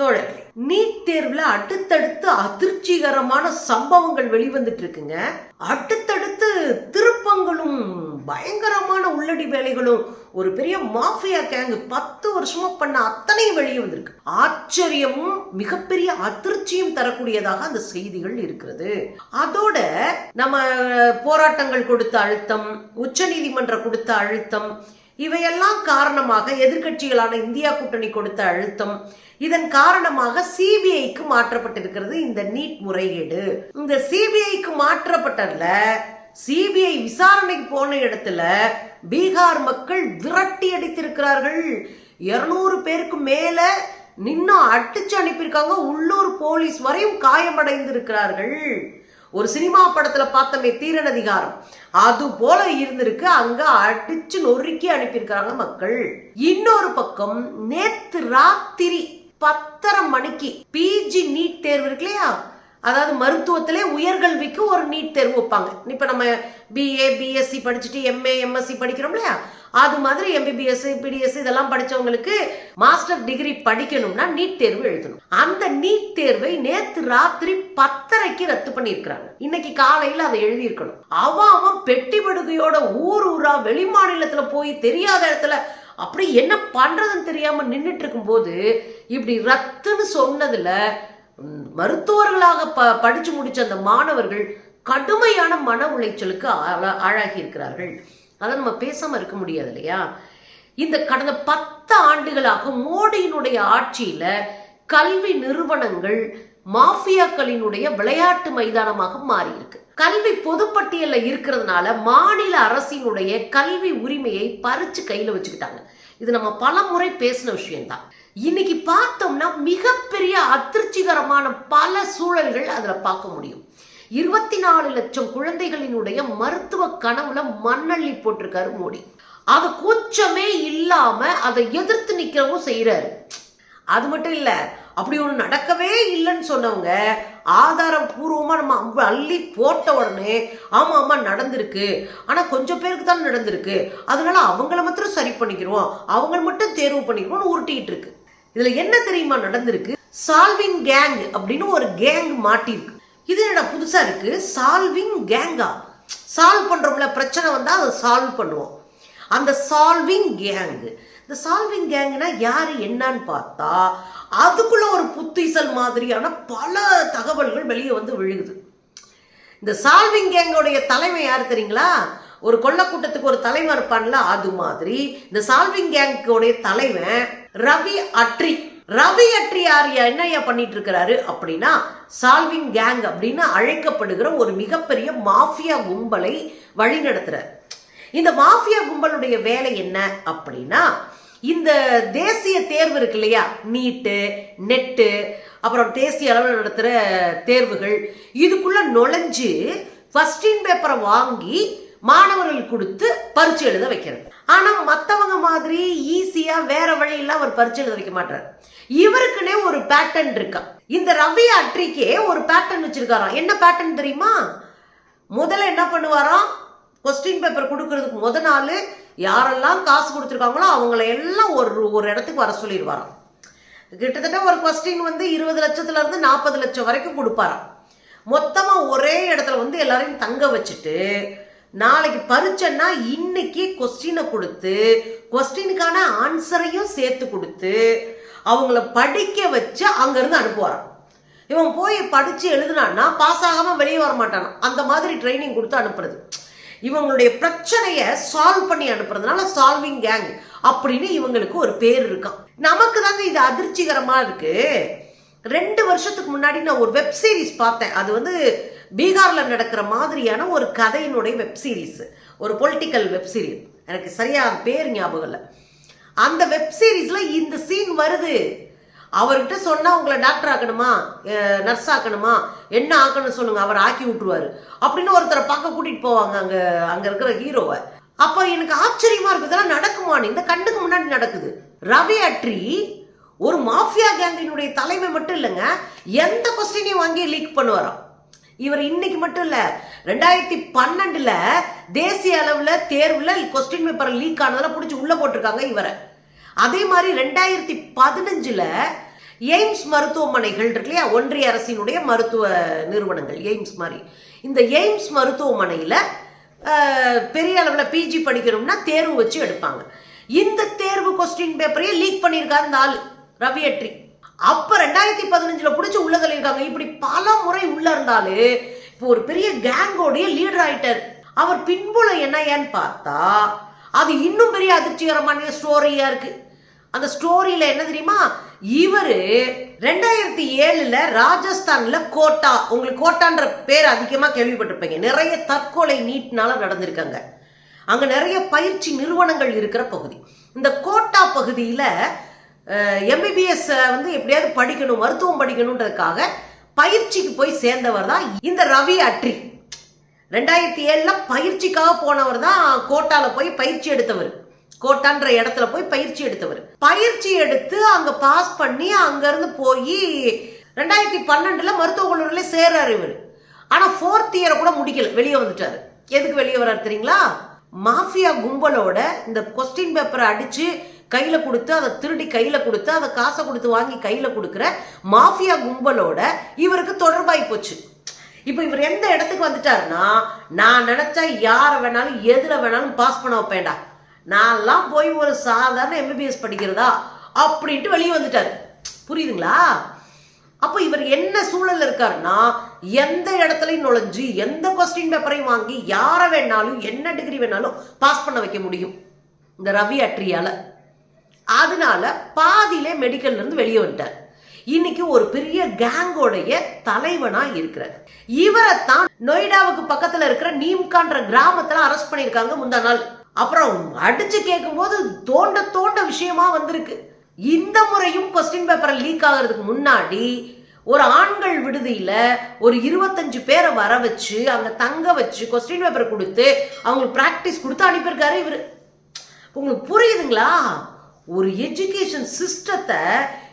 தோழர்களே நீட் தேர்வுல அடுத்தடுத்து அதிர்ச்சிகரமான சம்பவங்கள் வெளிவந்துட்டு இருக்குங்க. அடுத்தடுத்து திருப்பங்களும் பயங்கரமான உள்ளடி வேலைகளும் ஒரு பெரிய மாஃபியா கேங்கு பத்து வருஷமா பண்ண அத்தனையும் வெளியே வந்திருக்கு. ஆச்சரியமும் மிகப்பெரிய அதிர்ச்சியும் தரக்கூடியதாக அந்த செய்திகள் இருக்கிறது. அதோட நம்ம போராட்டங்கள் கொடுத்த அழுத்தம் உச்சநீதிமன்ற கொடுத்த அழுத்தம் இவையெல்லாம் காரணமாக எதிர்க்கட்சிகளான இந்தியா கூட்டணி கொடுத்த அழுத்தம். இதன் காரணமாக சிபிஐக்கு மாற்றப்பட்டிருக்கிறது இந்த நீட் முறைகேடு. இந்த சிபிஐக்கு மாற்றப்பட்டதுல சிபிஐ விசாரணைக்கு போன இடத்துல பீகார் மக்கள் விரட்டி அடித்திருக்கிறார்கள். இருநூறு பேருக்கு மேல நின்னும் அடிச்சு அனுப்பியிருக்காங்க. உள்ளூர் போலீஸ் வரையும் காயமடைந்திருக்கிறார்கள். ஒரு சினிமா படத்துல பார்த்தமே தீரன் அதிகாரம் அது போல இருந்திருக்கு அங்க அடிச்சு நொறுக்கி அனுப்பியிருக்கிறாங்க மக்கள். இன்னொரு பக்கம் நேத்து ராத்திரி பத்தரை மணிக்கு பிஜி நீட் தேர்வு இருக்கு இல்லையா? அதாவது மருத்துவத்திலே உயர்கல்விக்கு ஒரு நீட் தேர்வு வைப்பாங்க. இப்போ நம்ம பிஏ பிஎஸ்சி படிச்சுட்டு எம்ஏ எம்எஸ்சி படிக்கிறோம் இல்லையா? அது மாதிரி எம்பிபிஎஸ் பிடிஎஸ் இதெல்லாம் படிச்சவங்களுக்கு மாஸ்டர் டிகிரி படிக்கணும்னா நீட் தேர்வு எழுதணும். அந்த நீட் தேர்வை நேத்து ராத்திரி பத்தரைக்கு ரத்து பண்ணியிருக்கிறாங்க. இன்னைக்கு காலையில அதை எழுதியிருக்கணும். அவன் அவன் பெட்டி படுகையோட ஊர் ஊரா வெளிமாநிலத்தில் போய் தெரியாத இடத்துல அப்படி என்ன பண்றதுன்னு தெரியாம நின்றுட்டு இருக்கும்போது இப்படி ரத்துன்னு சொன்னதுல மருத்துவர்களாக ப படித்து முடித்த அந்த மாணவர்கள் கடுமையான மன உளைச்சலுக்கு ஆளாகி இருக்கிறார்கள் அதை நம்ம பேசாமல் இருக்க முடியாது இல்லையா? இந்த கடந்த பத்து ஆண்டுகளாக மோடியினுடைய ஆட்சியில் கல்வி நிறுவனங்கள் மாஃபியாக்களினுடைய விளையாட்டு மைதானமாக மாறியிருக்கு. கல்வி பொதுப்பட்டியலில் இருக்கிறதுனால மாநில அரசினுடைய கல்வி உரிமையை பறிச்சு கையில் வச்சுக்கிட்டாங்க. இது நம்ம பல முறை பேசின விஷயம்தான். இன்னைக்கு பார்த்தோம்னா மிகப்பெரிய அதிர்ச்சிகரமான பல சூழல்கள் அதில் பார்க்க முடியும். இருபத்தி நாலு லட்சம் குழந்தைகளினுடைய மருத்துவ கனவுல மண்ணள்ளி போட்டிருக்காரு மோடி. அது கூச்சமே இல்லாம அதை எதிர்த்து நிற்கிறவும் செய்கிறாரு அது மட்டும் இல்லை அப்படி ஒன்று நடக்கவே இல்லைன்னு சொன்னவங்க ஆதாரபூர்வமாக நம்ம அள்ளி போட்ட உடனே ஆமாம் ஆமாம் நடந்திருக்கு. ஆனால் கொஞ்சம் பேருக்கு தான் நடந்திருக்கு. அதனால அவங்கள மாத்திரம் சரி பண்ணிக்கிறோம். அவங்கள மட்டும் தேர்வு பண்ணிக்கிறோம்னு உருட்டிகிட்டு இருக்கு. இதுல என்ன தெரியுமா நடந்திருக்கு? சால்விங் கேங் அப்படின்னு ஒரு கேங் மாட்டிருக்கு இது என்னடா புதுசா இருக்கு? சால்விங் கேங்கா சால்வ் பண்றோம்ல பிரச்சனை வந்தா அதை சால்வ் பண்ணுவோம். அந்த சால்விங் கேங் இந்த சால்விங் கேங்னா யாரு என்னன்னு பார்த்தா அதுக்குள்ள ஒரு புத்திசல் மாதிரியான பல தகவல்கள் வெளியே வந்து விழுகுது. இந்த சால்விங் கேங்கோடைய தலைமை யார் தெரியுங்களா? ஒரு கொள்ளக்கூட்டத்துக்கு ஒரு தலைவன் இருப்பான்ல அது மாதிரி. இந்த சால்விங் கேங்குடைய தலைவன் ரவி அட்ரி. ரவி அட்ரி என்ன ஐயா பண்ணிட்டு இருக்கிறாரு அப்படின்னா சால்விங் கேங் அப்படின்னு அழைக்கப்படுகிற ஒரு மிகப்பெரிய மாஃபியா கும்பலை வழிநடத்துறார். இந்த மாஃபியா கும்பலுடைய வேலை என்ன அப்படின்னா இந்த தேசிய தேர்வு இருக்கு இல்லையா? நீட்டு நெட்டு அப்புறம் தேசிய அளவில் நடத்துகிற தேர்வுகள். இதுக்குள்ளே நுழைஞ்சு ஃபஸ்டின் பேப்பரை வாங்கி மாணவர்கள் கொடுத்து பரிச்சு எழுத வைக்கிறது. ஆனா மத்தவங்க மாதிரி ஈஸியா வேற வழியில அவர் பரீட்சை எழுத வைக்க மாட்டார். இவருக்குன்னே ஒரு பேட்டர்ன் இருக்கா. இந்த ரவி அட்ரிக்கே ஒரு பேட்டர்ன் வச்சிருக்காராம். என்ன பேட்டர்ன் தெரியுமா? முதல்ல என்ன பண்ணுவாராம்? கொஸ்டின் பேப்பர் கொடுக்கறதுக்கு முத நாள் யாரெல்லாம் காசு கொடுத்துருக்காங்களோ அவங்கள எல்லாம் ஒரு ஒரு இடத்துக்கு வர சொல்லிடுவாராம். கிட்டத்தட்ட ஒரு கொஸ்டின் வந்து இருபது லட்சத்துல இருந்து நாற்பது லட்சம் வரைக்கும் கொடுப்பாராம். மொத்தமாக ஒரே இடத்துல வந்து எல்லாரையும் தங்க வச்சுட்டு நாளைக்கு பரீட்சைன்னா இன்னைக்கு கொஸ்டினை கொடுத்து கொஸ்டினுக்கான ஆன்சரையும் சேர்த்து கொடுத்து அவங்கள படிக்க வச்சு அங்கேருந்து அனுப்புவாராம் இவன் போய் படித்து எழுதுனான்னா பாஸ் ஆகாமல் வெளியே வர மாட்டானாம் அந்த மாதிரி ட்ரைனிங் கொடுத்து அனுப்புறது. இவங்களுடைய பிரச்சனையை சால்வ் பண்ணி அனுப்புறதுனால சால்விங் கேங் அப்படின்னு இவங்களுக்கு ஒரு பேர் இருக்கான். நமக்கு தாங்க இது அதிர்ச்சிகரமாக இருக்குது ரெண்டு வருஷத்துக்கு முன்னாடி நான் ஒரு வெப் சீரிஸ் பார்த்தேன். அது வந்து பீகாரில் நடக்கிற மாதிரியான ஒரு கதையினுடைய வெப் சீரிஸ் ஒரு பொலிட்டிக்கல் வெப் சீரிஸ் எனக்கு சரியாக பேர் ஞாபகம் இல்லை. அந்த வெப் சீரிஸில் இந்த சீன் வருது. அவர்கிட்ட சொன்னால் உங்களை டாக்டர் ஆக்கணுமா? நர்ஸ் ஆக்கணுமா? என்ன ஆக்கணும்னு சொல்லுங்கள் அவர் ஆக்கி விட்டுருவார். அப்படின்னு ஒருத்தரை பார்க்க கூட்டிகிட்டு போவாங்க அங்கே அங்கே இருக்கிற ஹீரோவை அப்போ எனக்கு ஆச்சரியமாக இருக்குது இதெல்லாம் நடக்குமான்னு. இந்த கண்ணுக்கு முன்னாடி நடக்குது. ரவி அட்ரி ஒரு மாஃபியா கேங்கினுடைய தலைமை மட்டும் இல்லைங்க எந்த கொஸ்டினையும் வாங்கி லீக் பண்ணுவாராம். இவர் இன்னைக்கு மட்டும் இல்ல ரெண்டாயிரத்தி பன்னெண்டுல தேசிய அளவுல தேர்வுல கொஸ்டின் பேப்பர் லீக் ஆனதெல்லாம் பிடிச்சி உள்ள போட்டிருக்காங்க இவரை. அதே மாதிரி ரெண்டாயிரத்தி பதினஞ்சுல எய்ம்ஸ் மருத்துவமனைகள் இருக்கு இல்லையா? ஒன்றிய அரசினுடைய மருத்துவ நிறுவனங்கள் எய்ம்ஸ் மாதிரி. இந்த எய்ம்ஸ் மருத்துவமனையில் பெரிய அளவில் பிஜி படிக்கணும்னா தேர்வு வச்சு எடுப்பாங்க. இந்த தேர்வு கொஸ்டின் பேப்பரையே லீக் பண்ணியிருக்காரு இந்த ஆள் ரவி அட்ரி அப்போ ரெண்டாயிரத்தி பதினஞ்சில் பிடிச்சி உள்ள தள்ளியிருக்காங்க இப்படி பல முறை உள்ள இருந்தாலே இப்போ ஒரு பெரிய கேங்கோடைய லீடர் ஆயிட்டார். அவர் பின்புலம் என்ன ஏன்னு பார்த்தா அது இன்னும் பெரிய அதிர்ச்சிகரமான ஸ்டோரியா இருக்கு. அந்த ஸ்டோரியில என்ன தெரியுமா? இவர் ரெண்டாயிரத்தி ஏழுல ராஜஸ்தான்ல கோட்டா உங்களுக்கு கோட்டான்ற பேர் அதிகமாக கேள்விப்பட்டிருப்பீங்க. நிறைய தற்கொலை நீட்னால நடந்திருக்காங்க. அங்கே நிறைய பயிற்சி நிறுவனங்கள் இருக்கிற பகுதி. இந்த கோட்டா பகுதியில் எம்பிபிஎஸ் வந்து எப்படியாவது படிக்கணும் மருத்துவம் படிக்கணுன்றதுக்காக பயிற்சிக்கு போய் சேர்ந்தவர் தான் இந்த ரவி அட்ரி. ரெண்டாயிரத்தி ஏழில் பயிற்சிக்காக போனவர் தான் கோட்டாவில் போய் பயிற்சி எடுத்தவர். கோட்டான்ற இடத்துல போய் பயிற்சி எடுத்தவர். பயிற்சி எடுத்து அங்கே பாஸ் பண்ணி அங்கேருந்து போய் ரெண்டாயிரத்தி பன்னெண்டில் மருத்துவக் கல்லூரியில் சேர்றாரு இவர். ஆனால் ஃபோர்த் இயரை கூட முடிக்கல வெளியே வந்துட்டார். எதுக்கு வெளியே வர்றாரு தெரியுங்களா? மாஃபியா கும்பலோட இந்த கொஸ்டின் பேப்பரை அடித்து கையில் கொடுத்து அதை திருடி கையில் கொடுத்து அதை காசை கொடுத்து வாங்கி கையில் கொடுக்குற மாஃபியா கும்பலோட இவருக்கு தொடர்பாகி போச்சு. இப்போ இவர் எந்த இடத்துக்கு வந்துட்டாருன்னா நான் நினச்சா யாரை வேணாலும் எதில் வேணாலும் பாஸ் பண்ண வைப்பேன்டா. நான்லாம் போய் ஒரு சாதாரண எம்பிபிஎஸ் படிக்கிறதா? அப்படின்ட்டு வெளியே வந்துட்டாரு. புரியுதுங்களா? அப்போ இவர் என்ன சூழல் இருக்காருன்னா எந்த இடத்துலையும் நுழைஞ்சு எந்த கொஸ்டின் பேப்பரையும் வாங்கி யாரை வேணாலும் என்ன டிகிரி வேணாலும் பாஸ் பண்ண வைக்க முடியும். இந்த ரவி அட்ரியால. அதனால பாதியிலே மெடிக்கல்லேருந்து வெளியே வந்துட்டார். இன்னைக்கு ஒரு பெரிய கேங்கோடைய தலைவனா இருக்கிறார். இவரை தான் நொய்டாவுக்கு பக்கத்துல இருக்கிற நீம்கான்ற கிராமத்துல அரெஸ்ட் பண்ணியிருக்காங்க முந்தா நாள். அப்புறம் அடிச்சு கேட்கும்போது தோண்ட தோண்ட விஷயமா வந்திருக்கு. இந்த முறையும் கொஸ்டின் பேப்பர் லீக் ஆகிறதுக்கு முன்னாடி ஒரு ஆண்கள் விடுதியில ஒரு இருபத்தஞ்சு பேரை வர வச்சு அவங்க தங்க வச்சு கொஸ்டின் பேப்பர் கொடுத்து அவங்களுக்கு பிராக்டிஸ் கொடுத்து அனுப்பியிருக்காரு இவர். உங்களுக்கு புரியுதுங்களா? ஒரு எஜுகேஷன் சிஸ்டத்தை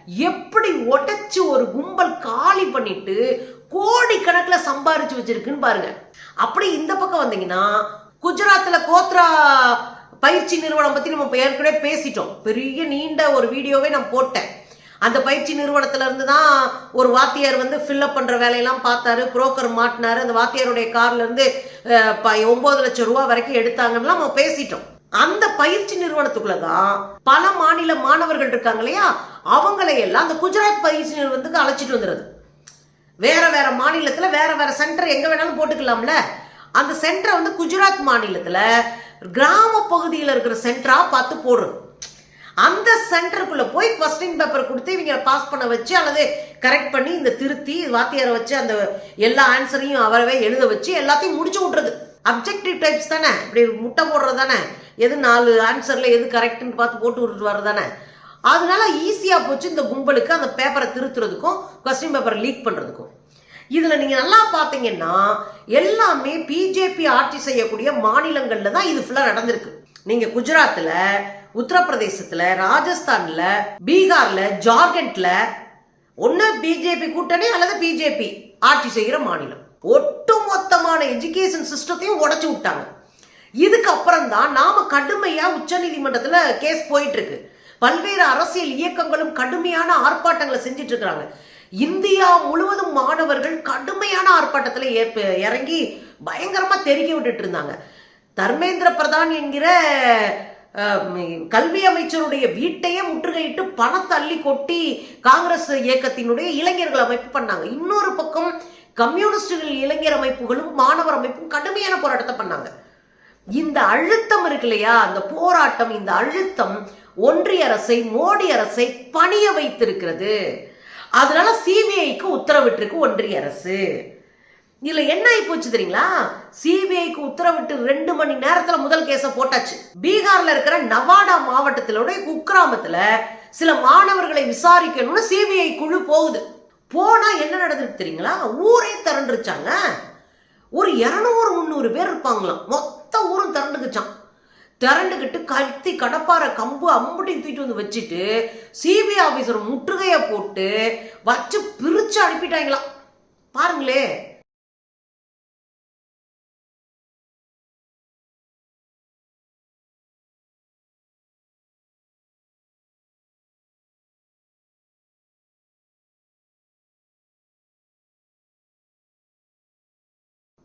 எப்படி உடைச்சு ஒரு கும்பல் காலி பண்ணிட்டு கோடி கணக்கில் சம்பாரிச்சு வச்சிருக்குன்னு பாருங்க. அப்படி இந்த பக்கம் வந்தீங்கன்னா குஜராத்தில் கோத்ரா பயிற்சி நிறுவனம் பற்றி நம்ம ஏற்கனவே பேசிட்டோம். பெரிய நீண்ட ஒரு வீடியோவே நான் போட்டேன். அந்த பயிற்சி நிறுவனத்திலேருந்து தான் ஒரு வாத்தியார் வந்து ஃபில்லப் பண்ணுற வேலையெல்லாம் பார்த்தாரு புரோக்கர் மாட்டினாரு அந்த வாத்தியாருடைய கார்லேருந்து ப- ஒன்பது லட்சம் ரூபா வரைக்கும் எடுத்தாங்கன்னு நம்ம பேசிட்டோம். அந்த பயிற்சி நிறுவனத்துக்குள்ள தான் பல மாநில மாணவர்கள் இருக்காங்க இல்லையா? அவங்களை எல்லாம் அந்த குஜராத் பயிற்சி நிறுவனத்துக்கு அழைச்சிட்டு வந்துடுறது வேற வேற மாநிலத்தில் வேற வேற சென்டர் எங்க வேணாலும் போட்டுக்கலாம்ல. அந்த சென்டரை வந்து குஜராத் மாநிலத்தில் கிராம பகுதியில் இருக்கிற சென்டரா பார்த்து போடுறது. அந்த சென்டருக்குள்ள போய் கொஸ்டின் பேப்பர் கொடுத்து இவங்க பாஸ் பண்ண வச்சு அல்லது கரெக்ட் பண்ணி இந்த திருத்தி வாத்தியாரை வச்சு அந்த எல்லா ஆன்சரையும் அவரவே எழுத வச்சு எல்லாத்தையும் முடிச்சு விட்றது அப்ஜெக்டிவ் டைப்ஸ் தானே? இப்படி முட்டை போடுறது தானே? எது நாலு ஆன்சரில் எது கரெக்டுன்னு பார்த்து போட்டு விட்டுட்டு வர்றது தானே? அதனால ஈஸியாக போச்சு இந்த கும்பலுக்கு அந்த பேப்பரை திருத்துறதுக்கும் கொஸ்டின் பேப்பரை லீக் பண்ணுறதுக்கும் இதில் நீங்கள் நல்லா பார்த்தீங்கன்னா எல்லாமே பிஜேபி ஆட்சி செய்யக்கூடிய மாநிலங்களில் தான் இது ஃபுல்லாக நடந்திருக்கு. நீங்கள் குஜராத்தில் உத்தரப்பிரதேசத்தில் ராஜஸ்தானில் பீகாரில் ஜார்க்கண்டில் ஒன்று பிஜேபி கூட்டணி அல்லது பிஜேபி ஆட்சி செய்கிற மாநிலம். ஒட்டுமொத்தமான எஜுகேஷன் சிஸ்டத்தையும் உடச்சி விட்டாங்க. இதுக்கப்புறம் தான் நாம கடுமையா உச்சநீதிமன்றத்தில் கேஸ் போயிட்டு இருக்கு பல்வேறு அரசியல் இயக்கங்களும் கடுமையான ஆர்ப்பாட்டங்களை செஞ்சுட்டு இருக்கிறாங்க. இந்தியா முழுவதும் மாணவர்கள் கடுமையான ஆர்ப்பாட்டத்தில் ஏற்ப இறங்கி பயங்கரமாக தெருக்கி விட்டுட்டு இருந்தாங்க. தர்மேந்திர பிரதான் என்கிற கல்வி அமைச்சருடைய வீட்டையே முற்றுகையிட்டு பணத்தள்ளி கொட்டி காங்கிரஸ் இயக்கத்தினுடைய இளைஞர்கள் அமைப்பு பண்ணாங்க. இன்னொரு பக்கம் கம்யூனிஸ்டுகள் இளைஞர் அமைப்புகளும் மாணவர் அமைப்பும் கடுமையான போராட்டத்தை பண்ணாங்க. இந்த அழுத்தம் இருக்கு இல்லையா? அந்த போராட்டம் இந்த அழுத்தம் ஒன்றிய அரசை மோடி அரசை பணிய வைத்திருக்கிறது. அதனால சிபிஐக்கு உத்தரவிட்டிருக்கு ஒன்றிய அரசு. இதுல என்ன ஆகி போச்சு தெரியுங்களா? சிபிஐக்கு உத்தரவிட்டு ரெண்டு மணி நேரத்துல முதல் கேஸ போட்டாச்சு. பீகார்ல இருக்கிற நவாடா மாவட்டத்திலோட குக்கிராமத்துல சில மாணவர்களை விசாரிக்கணும்னு சிபிஐ குழு போகுது. போனால் என்ன நடந்தது தெரியுங்களா? ஊரே திரண்டுருச்சாங்க. ஒரு இரநூறு முந்நூறு பேர் இருப்பாங்களாம். மொத்த ஊரும் திரண்டுக்குச்சான் திரண்டுக்கிட்டு கத்தி கடப்பாறை கம்பு அம்புட்டையும் தூக்கிட்டு வந்து வச்சுட்டு சிபிஐ ஆஃபீஸர் முற்றுகையை போட்டு வச்சு பிரித்து அனுப்பிட்டாங்களாம். பாருங்களே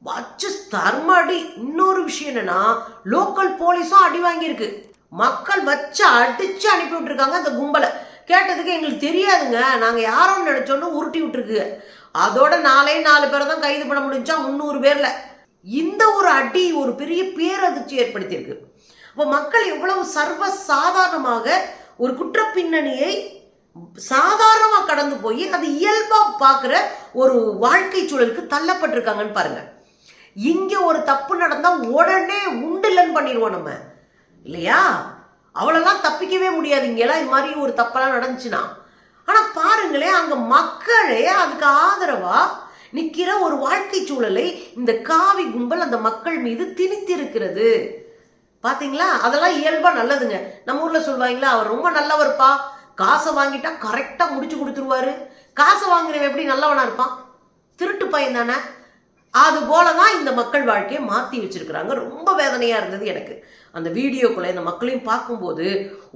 வச்சு தர்மடி இன்னொரு விஷயம் என்னன்னா லோக்கல் போலீஸும் அடி வாங்கியிருக்கு. மக்கள் வச்சு அடிச்சு அனுப்பி விட்டுருக்காங்க அந்த கும்பலை. கேட்டதுக்கு எங்களுக்கு தெரியாதுங்க. நாங்கள் யாரோன்னு நினைச்சோன்னு உருட்டி விட்டுருக்கு. அதோட நாலே நாலு பேரை தான் கைது பண்ண முடிஞ்சா முந்நூறு பேரில். இந்த ஒரு அடி ஒரு பெரிய பேரதிர்ச்சி ஏற்படுத்தியிருக்கு. அப்போ மக்கள் எவ்வளவு சர்வ சாதாரணமாக ஒரு குற்ற பின்னணியை சாதாரணமாக கடந்து போய் அது இயல்பாக பார்க்குற ஒரு வாழ்க்கை சூழலுக்கு தள்ளப்பட்டிருக்காங்கன்னு பாருங்கள் இங்கே ஒரு தப்பு நடந்தால் உடனே உண்டுலன்னு பண்ணிடுவோம் நம்ம. இல்லையா? அவ்வளோலாம் தப்பிக்கவே முடியாது. இங்கெல்லாம் இது மாதிரி ஒரு தப்பெல்லாம் நடந்துச்சுன்னா. ஆனால் பாருங்களேன் அங்கே மக்களே அதுக்கு ஆதரவாக நிற்கிற ஒரு வாழ்க்கை சூழலை இந்த காவி கும்பல் அந்த மக்கள் மீது திணித்திருக்கிறது. பார்த்தீங்களா அதெல்லாம் இயல்பாக நல்லதுங்க. நம்ம ஊரில் சொல்லுவாங்களா அவர் ரொம்ப நல்லவர்ப்பா. காசை வாங்கிட்டா கரெக்டாக முடிச்சு கொடுத்துருவாரு. காசை வாங்குறவன் எப்படி நல்லவனா இருப்பான்? திருட்டு பையன் தானே. அது போல தான் இந்த மக்கள் வாழ்க்கையை மாற்றி வச்சிருக்கிறாங்க. ரொம்ப வேதனையாக இருந்தது எனக்கு. அந்த வீடியோக்குள்ளே இந்த மக்களையும் பார்க்கும்போது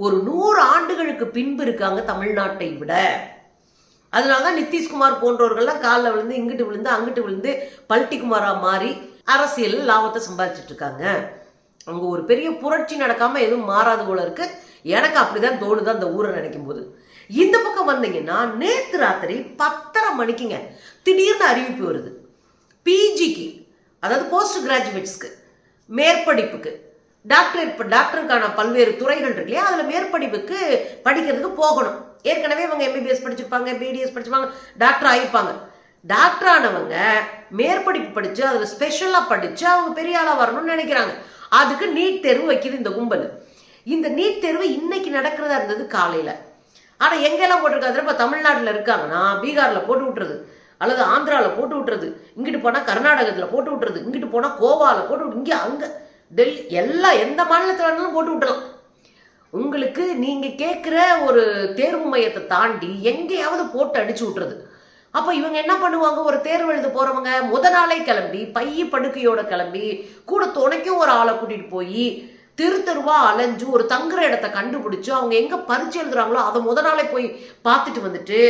ஒரு நூறு ஆண்டுகளுக்கு பின்பு இருக்காங்க தமிழ்நாட்டை விட. அதனால தான் நிதிஷ்குமார் போன்றவர்கள்லாம் காலில் விழுந்து இங்கிட்டு விழுந்து அங்கிட்டு விழுந்து பல்ட்டிக்குமாராக மாறி அரசியல் லாபத்தை சம்பாதிச்சிட்டு இருக்காங்க. அங்கே ஒரு பெரிய புரட்சி நடக்காமல் எதுவும் மாறாது போல இருக்கு. எனக்கு அப்படிதான் தோணுது அந்த ஊரை நினைக்கும் போது இந்த பக்கம் வந்தீங்கன்னா நேற்று ராத்திரி பத்தரை மணிக்குங்க திடீர்னு அறிவிப்பு வருது. பிஜிக்கு அதாவது போஸ்ட் கிராஜுவேட்ஸ்க்கு மேற்படிப்புக்கு. டாக்டரேட் இப்போ டாக்டருக்கான பல்வேறு துறைகள் இருக்கு இல்லையா? அதில் மேற்படிப்புக்கு படிக்கிறதுக்கு போகணும். ஏற்கனவே இவங்க எம்பிபிஎஸ் படிச்சிருப்பாங்க பிடிஎஸ் படிச்சிருப்பாங்க டாக்டர் ஆகிப்பாங்க டாக்டர் ஆனவங்க மேற்படிப்பு படித்து அதில் ஸ்பெஷலாக படித்து அவங்க பெரிய ஆளாக வரணும்னு நினைக்கிறாங்க. அதுக்கு நீட் தேர்வு வைக்கிது இந்த கும்பல். இந்த நீட் தேர்வு இன்னைக்கு நடக்கிறதா இருந்தது காலையில். ஆனால் எங்கெல்லாம் போட்டிருக்காது இப்போ தமிழ்நாட்டில் இருக்காங்கன்னா பீகாரில் போட்டு விட்டுறது. அல்லது ஆந்திராவில் போட்டு விட்டுறது இங்கிட்டு போனால் கர்நாடகத்தில் போட்டு விட்டுறது இங்கிட்டு போனால் கோவாவில் போட்டு விட்டு இங்கே அங்கே டெல்லி எல்லா எந்த மாநிலத்தில் வேணாலும் போட்டு விட்டலாம் உங்களுக்கு நீங்கள் கேட்குற ஒரு தேர்வு மையத்தை தாண்டி எங்கேயாவது போட்டு அடிச்சு விட்டுறது. அப்போ இவங்க என்ன பண்ணுவாங்க? ஒரு தேர்வு எழுத போகிறவங்க முத நாளே கிளம்பி பைய படுக்கையோட கிளம்பி கூட துணைக்கும் ஒரு ஆளை கூட்டிகிட்டு போய் தெரு தெருவா அலைஞ்சு ஒரு தங்குற இடத்த கண்டுபிடிச்சு அவங்க எங்கே பரிச்சு எழுதுறாங்களோ அதை முத நாளே போய் பார்த்துட்டு வந்துட்டு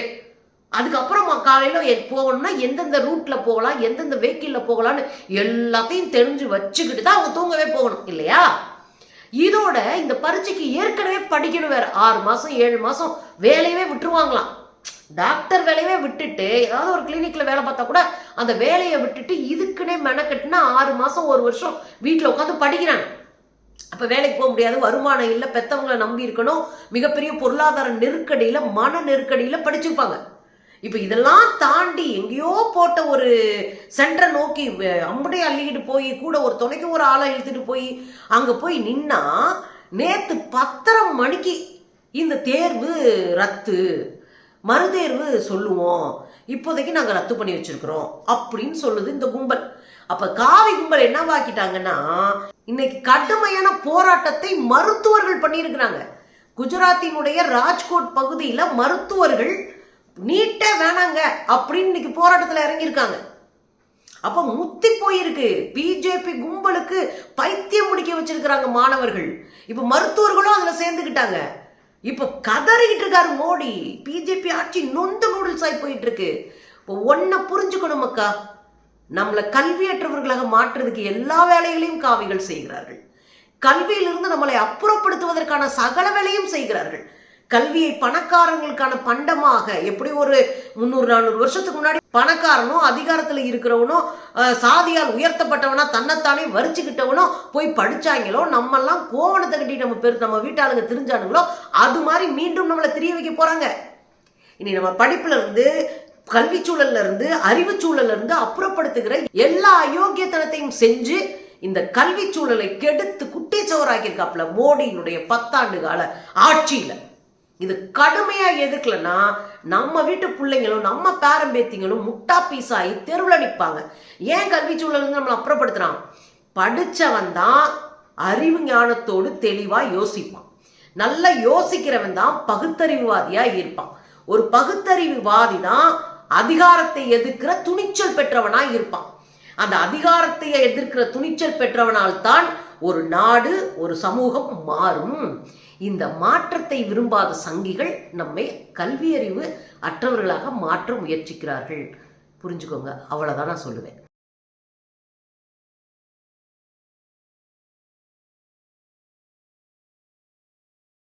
அதுக்கப்புறம் காலையில் போகணும்னா எந்தெந்த ரூட்டில் போகலாம் எந்தெந்த வெஹிக்கிளில் போகலான்னு எல்லாத்தையும் தெரிஞ்சு வச்சுக்கிட்டு தான் அவங்க தூங்கவே போகணும் இல்லையா? இதோட இந்த பரீட்சைக்கு ஏற்கனவே படிக்கணும் வேற. ஆறு மாதம் ஏழு மாதம் வேலையவே விட்டுருவாங்களாம். டாக்டர் வேலையவே விட்டுட்டு ஏதாவது ஒரு கிளினிக்கில் வேலை பார்த்தா கூட அந்த வேலையை விட்டுட்டு இதுக்குன்னே மெனக்கட்டுனா ஆறு மாதம் ஒரு வருஷம் வீட்டில் உட்காந்து படிக்கிறாங்க. அப்போ வேலைக்கு போக முடியாது வருமானம் இல்லை பெற்றவங்களை நம்பி இருக்கணும் மிகப்பெரிய பொருளாதார நெருக்கடியில் மன நெருக்கடியில் படிச்சிருப்பாங்க இப்போ இதெல்லாம் தாண்டி எங்கேயோ போட்ட ஒரு சென்டரை நோக்கி அம்புடைய அள்ளிக்கிட்டு போய் கூட ஒரு துணைக்கு ஒரு ஆளை இழுத்துட்டு போய் அங்கே போய் நின்னா நேற்று பத்தரை மணிக்கு இந்த தேர்வு ரத்து மறுதேர்வு சொல்லுவோம் இப்போதைக்கு நாங்கள் ரத்து பண்ணி வச்சிருக்கிறோம் அப்படின்னு சொல்லுது இந்த கும்பல். அப்ப காவி கும்பல் என்னவாக்கிட்டாங்கன்னா இன்னைக்கு கடுமையான போராட்டத்தை மருத்துவர்கள் பண்ணியிருக்கிறாங்க. குஜராத்தினுடைய ராஜ்கோட் பகுதியில் மருத்துவர்கள் நீட்டே வேணாங்க அப்படின்னு இன்னைக்கு போராட்டத்தில் இறங்கியிருக்காங்க. அப்போ முத்தி போயிருக்கு. பிஜேபி கும்பலுக்கு பைத்தியம் முடிக்க வச்சிருக்கிறாங்க மாணவர்கள். இப்போ மருத்துவர்களும் அதில் சேர்ந்துக்கிட்டாங்க இப்போ கதறிக்கிட்டு இருக்காரு மோடி. பிஜேபி ஆட்சி நொந்து நூடுல்ஸ் ஆகி போயிட்டு இருக்கு இப்போ ஒன்றை புரிஞ்சுக்கணும் அக்கா நம்மளை கல்வியற்றவர்களாக மாற்றுறதுக்கு எல்லா வேலைகளையும் காவிகள் செய்கிறார்கள். கல்வியிலிருந்து நம்மளை அப்புறப்படுத்துவதற்கான சகல வேலையும் செய்கிறார்கள். கல்வியை பணக்காரங்களுக்கான பண்டமாக எப்படி ஒரு முந்நூறு நானூறு வருஷத்துக்கு முன்னாடி பணக்காரனும் அதிகாரத்தில் இருக்கிறவனோ சாதியால் உயர்த்தப்பட்டவனா தன்னைத்தானே வரிச்சுக்கிட்டவனோ போய் படிச்சாங்களோ நம்மெல்லாம் கோவணத்தை கட்டி நம்ம பெரு நம்ம வீட்டாளுங்க தெரிஞ்சானுங்களோ அது மாதிரி மீண்டும் நம்மளை தெரிய வைக்க போகிறாங்க இனி நம்ம படிப்புல இருந்து கல்வி சூழல்ல இருந்து அறிவு சூழல்ல இருந்து அப்புறப்படுத்துகிற எல்லா அயோக்கியத்தனத்தையும் செஞ்சு இந்த கல்வி சூழலை கெடுத்து குட்டிச்சவராக்கியிருக்காப்புல மோடியினுடைய பத்தாண்டு கால ஆட்சியில். இது கடுமையா எதிர்க்கலன்னா நம்ம வீட்டு பிள்ளைங்களும் நம்ம பேரம்பேத்திங்களும் முட்டா பீஸாகி தெருவில் நிற்பாங்க ஏன் கல்வி சூழல் நம்மளை அப்புறப்படுத்துறான் படித்தவன் தான் அறிவு ஞானத்தோடு தெளிவாக யோசிப்பான். நல்லா யோசிக்கிறவன் தான் பகுத்தறிவுவாதியாக இருப்பான். ஒரு பகுத்தறிவுவாதி தான் அதிகாரத்தை எதிர்க்கிற துணிச்சல் பெற்றவனாக இருப்பான். அந்த அதிகாரத்தை எதிர்க்கிற துணிச்சல் பெற்றவனால் தான் ஒரு நாடு ஒரு சமூகம் மாறும். இந்த மாற்றத்தை விரும்பாத சங்கிகள் நம்மை கல்வியறிவு அற்றவர்களாக மாற்ற முயற்சிக்கிறார்கள். புரிஞ்சுக்கோங்க. அவ்வளோதான் நான் சொல்லுவேன்.